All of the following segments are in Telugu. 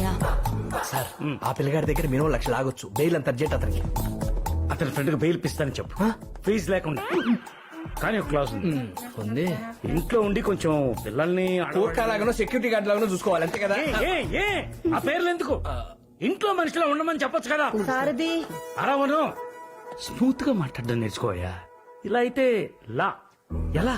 యా. సార్ ఆ పిల్లగాడి దగ్గర మినిమం లక్ష లాగొచ్చు. బెయిల్ అంత అర్జెంట్ అతనికి. అతని ఫ్రెండ్కి బెయిల్ ఇస్తానని చెప్పు. ఫీజు లేకుండా. కానీ ఒక క్లాస్ ఉంది. ఉంది. ఇంట్లో ఉండి కొంచెం పిల్లల్ని కోర్టా లాగానో సెక్యూరిటీ గార్డ్ లాగానో చూసుకోవాలి అంతే కదా? ఏ, ఏ, ఏ, ఆ పేర్లు ఎందుకు? ఇంట్లో మనిషిలా ఉండమని చెప్పొచ్చు కదా? సారథి. అరవను స్మూత్గా మాట్లాడడం నేర్చుకోయా ఇలా అయితే లా. ఎలా?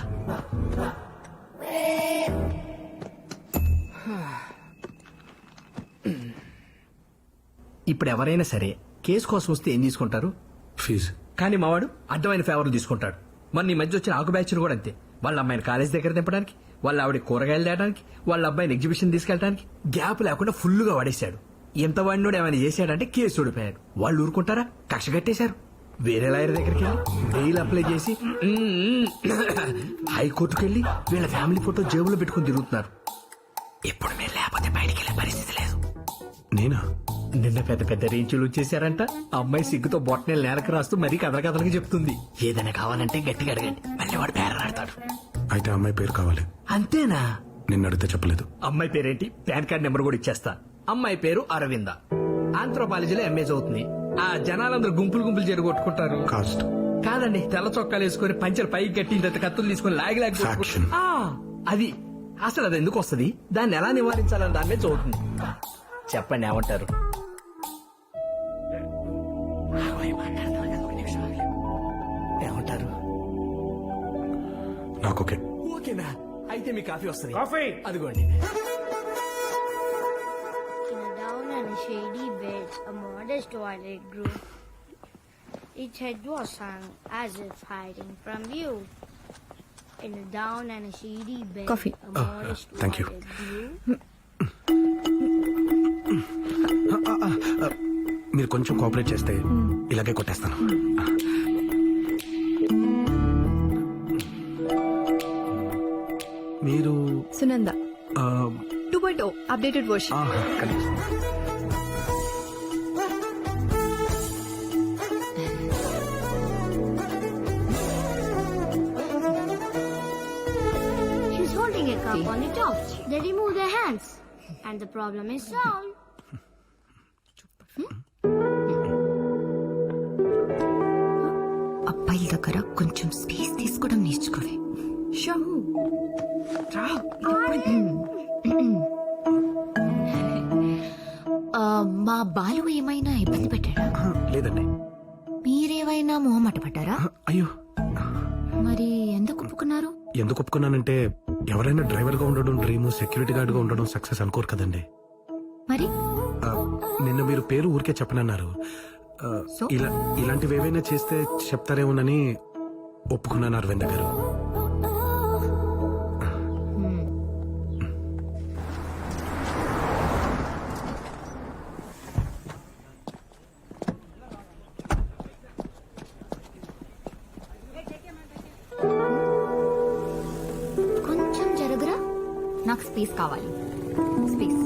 ఇప్పుడు ఎవరైనా సరే కేసు కోసం వస్తే ఏం తీసుకుంటారు? ఫీజు. కానీ మావాడు అడ్డమైన ఫేవర్లు తీసుకుంటాడు. మరి నీ మధ్య వచ్చిన ఆకు బ్యాచ్ కూడా అంతే. వాళ్ళ అమ్మాయిని కాలేజ్ దగ్గర దింపడానికి వాళ్ళ ఆవిడ కూరగాయలు తేయడానికి వాళ్ళ అబ్బాయిని ఎగ్జిబిషన్ తీసుకెళ్ళడానికి గ్యాప్ లేకుండా ఫుల్గా వాడేశాడు. ఎంత వాడినోడు ఏమైనా చేశాడంటే కేసు ఓడిపోయాడు. వాళ్ళు ఊరుకుంటారా? కక్ష కట్టేశారు. వేరే లాయర్ దగ్గరికి వెళ్ళి బెయిల్ అప్లై చేసి హైకోర్టుకు వెళ్ళి వీళ్ళ ఫ్యామిలీ ఫోటో జేబులో పెట్టుకుని తిరుగుతున్నారు. ఇప్పుడు మీరు లేకపోతే బయటికి వెళ్ళే పరిస్థితి లేదు. నేనా? నిన్న పెద్ద పెద్ద రేంచులు వచ్చేసారంట. అమ్మాయి సిగ్గుతో బొట్టనే నేలకు రాస్తూ మరీ కథల కథలకి చెప్తుంది. ఏదైనా కావాలంటే గట్టిగా అడగండి. మళ్ళీ వాడు పేరలాడతాడు అయితే అమ్మాయి పేరు కావాలి. అంతేనా? నిన్ను అడిగితే చెప్పలేదు. అమ్మాయి పేరేంటి? పాన్ కార్డ్ నెంబర్ కూడా ఇచ్చేస్తా. అమ్మాయి పేరు అరవింద. ఆంథ్రోపాలజీలో ఎంఏ చదువుతుంది. ఆ జనాలందరూ గుంపులు గుంపులు జరగొట్టుకుంటారు కాస్ట్. కాదండి తెల్ల చొక్కాలు వేసుకొని పంచలు పైకి కట్టి ఇంత కత్తులు తీసుకొని లాగి లాగి. ఆ, అది. అసలు అది ఎందుకు వస్తుంది? దాన్ని ఎలా నివారించాలని దాని మీద చదువుతుంది. చెప్పండి ఏమంటారు? ఏమంటారు? నాకు ఓకే ఓకేనా? అయితే మీ కాఫీ వస్తుంది. కాఫీ. అదిగోండి. Shady bed, a modest toilet grew. Its head was hung as if hiding from view. In a down and a shady bed, Coffee. a modest thank you. grew. మీరు కొంచెం కోఆపరేట్ చేస్తే ఇలాగే కొట్టేస్తాను మీరు Sunanda two point O updated version కనిపిస్తుంది. Cup on the top. They remove their hands, and the problem is solved. అబ్బాయిల దగ్గర కొంచెం స్పేస్ తీసుకోవడం నేర్చుకోవే. షో ఆ, మా బాలు ఏమైనా ఇబ్బంది పెట్టాడా? లేదండి. మీరేమైనా మొహమాట పడ్డారా ఆహా, అయ్యో. మరి ఎందుకు ఒప్పుకున్నారు? ఎందుకు ఒప్పుకున్నానంటే ఎవరైనా డ్రైవర్గా ఉండడం డ్రీమ్ సెక్యూరిటీ గార్డ్గా ఉండడం సక్సెస్ అనుకోరు కదండి. మరి? ఆ, నిన్న మీరు పేరు ఊరికే చెప్పనన్నారు. ఆ? ఇలా ఇలాంటివి ఏవైనా చేస్తే చెప్తారేమోనని ఒప్పుకున్నాను అరవింద్ గారు. నాకు స్పేస్ కావాలి. స్పేస్.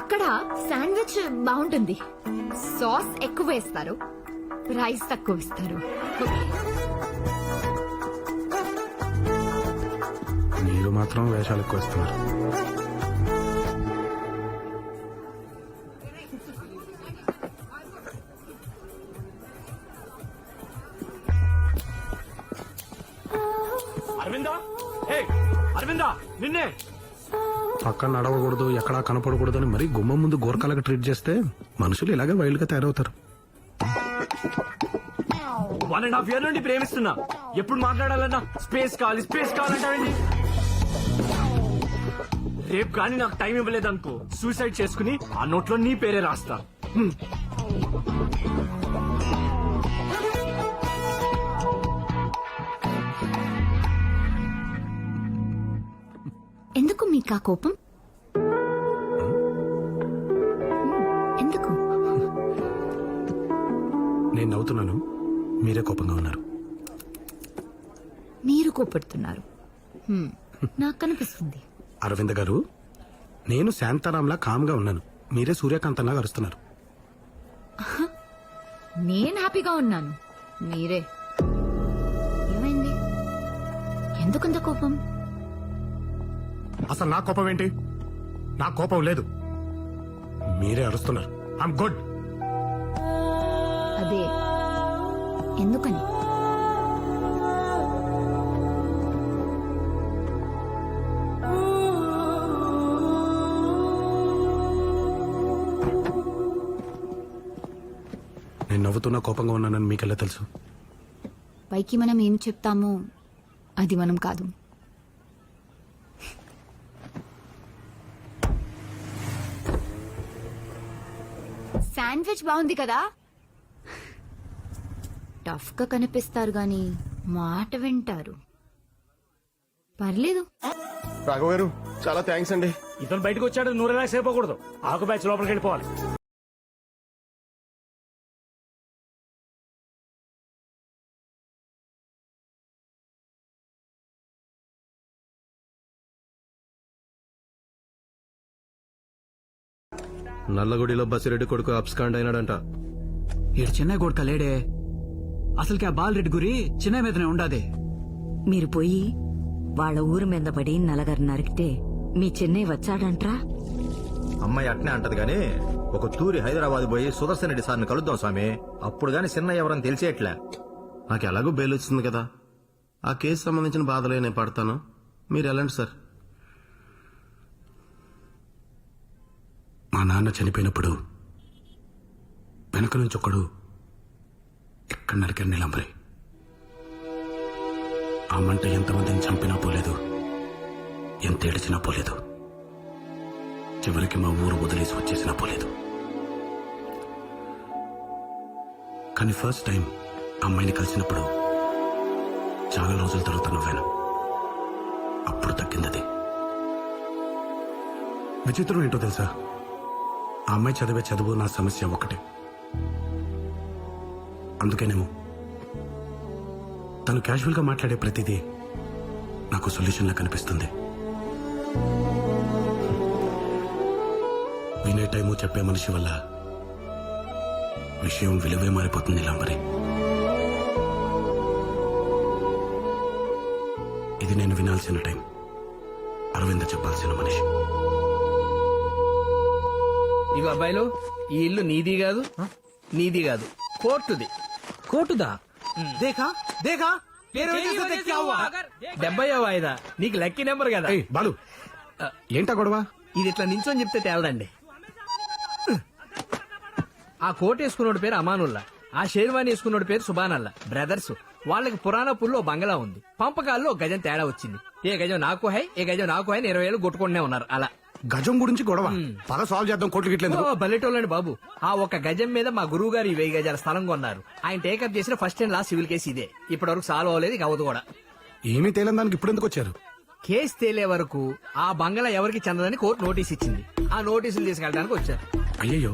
అక్కడ శాండ్విచ్ బాగుంటుంది. సాస్ ఎక్కువ వేస్తారు. రైస్ తక్కువ ఇస్తారు మీరు మాత్రం వేషాలకు వస్తున్నారు. పక్కన నడవకూడదు ఎక్కడా కనపడకూడదు అని మరీ గుమ్మం ముందు గోరకాలకు ట్రీట్ చేస్తే మనుషులు ఇలాగే వైల్డ్గా తయారవుతారు. వన్ అండ్ హాఫ్ ఇయర్ నుండి ప్రేమిస్తున్నా. ఎప్పుడు మాట్లాడాలన్నా? స్పేస్ కావాలి స్పేస్ కావాలంటారండి రేపు కానీ నాకు టైం ఇవ్వలేదు అనుకో సూసైడ్ చేసుకుని ఆ నోట్లో నీ పేరే రాస్తా. హ్మ్. ఎందుకు మీకు ఆ కోపం? నవ్వుతున్నాను. మీరే కోపంగా ఉన్నారు. మీరు కోపడుతున్నారు హ్మ్, నాకు కనిపిస్తుంది. అరవింద్ గారు నేను శాంతారాంలా కామ్గా ఉన్నాను. మీరే సూర్యకాంతంలా అరుస్తున్నారు. నేను హ్యాపీగా ఉన్నాను. మీరే. ఏమైంది? ఎందుకంత కోపం? అసలు నా కోపం ఏంటి? నా కోపం లేదు. మీరే అరుస్తున్నారు. ఐఎమ్ గుడ్ అదే. ఎందుకని? నేను నవ్వుతున్నా కోపంగా ఉన్నానని మీకెలా తెలుసు? పైకి మనం ఏం చెప్తామో అది మనం కాదు. శాండ్విచ్ బాగుంది కదా? టఫ్గా కనిపిస్తారు గాని మాట వింటారు. పర్లేదు. రాఘవేరు చాలా థ్యాంక్స్ అండి. ఇతను బయటకు వచ్చాడు నూరు రిలాక్స్ అయిపోకూడదు ఆకు బ్యాచ్ లోపలికి వెళ్ళిపోవాలి. నల్లగుడిలో బసిరెడ్డి కొడుకు అబ్స్కాండ్ అయినాడంట. ఈడు చిన్న కొడుక లేడే అసలుకి ఆ బాలరెడ్డి గురి చిన్న మీదనే ఉండాది. మీరు పోయి వాళ్ళ ఊరు మీద పడి నలగరు నరికితే మీ చెన్నై వచ్చాడంట్రా? అమ్మాయి అట్నే అంటది గాని ఒక తూరి హైదరాబాద్ పోయి సుదర్శన్ రెడ్డి సార్ని కలుద్దాం స్వామి. అప్పుడు గాని చిన్న ఎవరని తెలిసేట్లే నాకు ఎలాగో బెయిల్ వచ్చింది కదా. ఆ కేసు సంబంధించిన బాధలే నేను పడతాను. మీరు వెళ్ళండి సార్? మా నాన్న చనిపోయినప్పుడు వెనక నుంచి ఒకడు ఎక్కడ నరికారు నీలంబరి ఆ మంట ఎంతమందిని చంపినా పోలేదు ఎంత ఏడిచినా పోలేదు. చివరికి మా ఊరు వదిలేసి వచ్చేసినా పోలేదు. కానీ ఫస్ట్ టైం అమ్మాయిని కలిసినప్పుడు చాలా రోజుల తర్వాత నవ్వాను. అప్పుడు తగ్గిందది. విచిత్రం ఏంటో తెలుసా? ఆ అమ్మాయి చదివే చదువు నా సమస్య ఒకటే అందుకేనేమో. తను క్యాజువల్గా మాట్లాడే ప్రతిదీ నాకు సొల్యూషన్లా కనిపిస్తుంది. వినే టైము చెప్పే మనిషి వల్ల విషయం విలువే మారిపోతుంది ఇలా మరి ఇది నేను వినాల్సిన టైం. అరవింద చెప్పాల్సిన మనిషి. ఇగో అబ్బాయిలు ఈ ఇల్లు నీది కాదు నీది కాదు. కోర్టుది. కోటుదా దేఖా? దేఖా? డెబ్బై వాయిదా నీకు లక్కీ నెంబర్ కదా? ఏయ్ బాలు. ఏంటా గొడవ? ఇది ఇట్లా నించొని చెప్తే తేలదండి. ఆ కోట్ వేసుకున్నోడి పేరు అమానుల్లా. ఆ షేర్వాణి వేసుకున్నోడి పేరు సుబానల్లా బ్రదర్స్ వాళ్ళకి పురాణపూర్లో ఓ బంగళా ఉంది. పంపకాల్లో ఒక గజం తేడా వచ్చింది. ఏ గజం నాకు హై ఏ గజం నాకు హై ఇరవై ఏళ్ళు కొట్టుకుంటూనే ఉన్నారు. అలా. గజం గురించి గొడవ. పద సాల్వ్ చేద్దాం కోట్లు గిట్లేదు ఓ, బల్లెటోళ్ళండి బాబు. ఆ ఒక గజం మీద మా గురువు గారు ఈ వెయ్యి గజాల స్థలం కొన్నారు. ఆయన టేకప్ చేసిన first and last civil case ఇదే. ఇప్పటి వరకు సాల్వ్ అవ్వలేదు ఇక అవ్వదు కూడా. ఏమీ తేలని దానికి ఇప్పుడు ఎందుకు వచ్చారు? కేసు తేలే వరకు ఆ బంగళా ఎవరికి చెందదని కోర్టు నోటీస్ ఇచ్చింది. ఆ నోటీసులు తీసుకెళ్ళడానికి వచ్చారు. అయ్యయ్యో.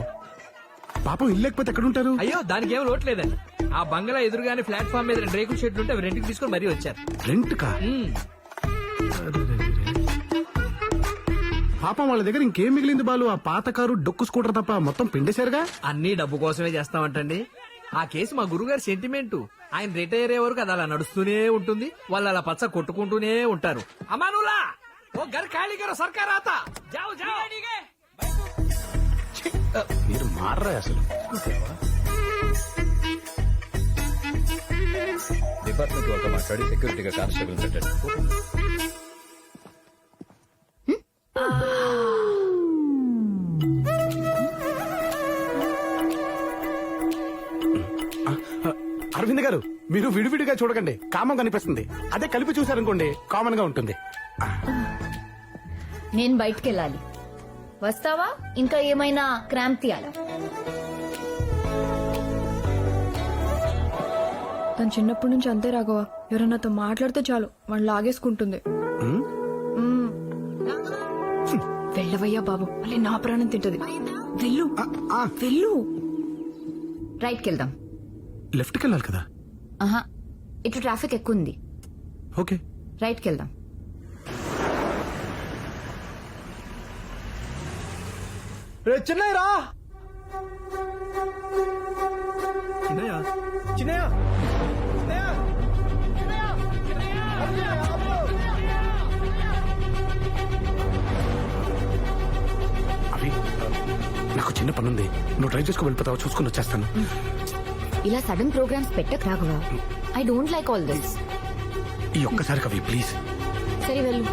పాపం ఇల్లు లేకపోతే ఎక్కడుంటారు అయ్యో దానికి ఏం లోటు లేదండి. ఆ బంగళా ఎదురుగానే ప్లాట్ఫామ్ మీద రేకుల షెడ్లు ఉంటే అవి రెండుకి తీసుకొని మరీ వచ్చారు. రెంట్ కా. పాపం వాళ్ళ దగ్గర ఇంకేం మిగిలింది బాలు? ఆ పాత కారు డొక్కు స్కూటర్ తప్ప మొత్తం పిండేశారుగా? అన్ని డబ్బు కోసమే చేస్తామంటండి. ఆ కేసు మా గురుగారి సెంటిమెంట్. ఆయన రిటైర్ అయ్యే వరకు అది అలా నడుస్తూనే ఉంటుంది. వాళ్ళు అలా పచ్చ కొట్టుకుంటూనే ఉంటారు. అమానులా ఓ గర్ ఖాళీ కరో సర్కార్ ఆతా! జాओ జాओ మీరు మారరా అసలు. డిపార్ట్మెంట్ వాళ్ళతో మాట్లాడి సెక్యూరిటీగా కానిస్టేబుల్ పెట్టండి. అరవింద్ గారు మీరు విడివిడిగా చూడకండి. కామం కనిపిస్తుంది. అదే కలిపి చూసారనుకోండి కామన్గా ఉంటుంది. నేను బయటికి వెళ్ళాలి వస్తావా? ఇంకా ఏమైనా క్రాంప్ తీయాలా? తను చిన్నప్పటి నుంచి అంతే రాఘవ. ఎవరన్నాతో మాట్లాడితే చాలు వాళ్ళు లాగేసుకుంటుంది. వెళ్ళవయ్యా బాబు? మళ్ళీ నా ప్రాణం తింటది. వెళ్ళు. వెళ్ళు రైట్కి వెళ్దాం లెఫ్ట్కి వెళ్ళాలి కదా? ఆహా. ఇటు ట్రాఫిక్ ఎక్కువ ఉంది ఓకే. రైట్కి వెళ్దాం చిన్నయ్య రా. చిన్నయ్య చిన్నయ్య? చిన్నయ్య. చిన్న పని ఉంది నువ్వు ట్రై చేసుకో వెళ్ళిపోతావు? చూసుకుని వచ్చేస్తాను. ఇలా సడన్ ప్రోగ్రామ్స్ పెట్టక Raghava. I don't like all this ఈ ఒక్కసారి కవి ప్లీజ్ సరే వెళ్ళు.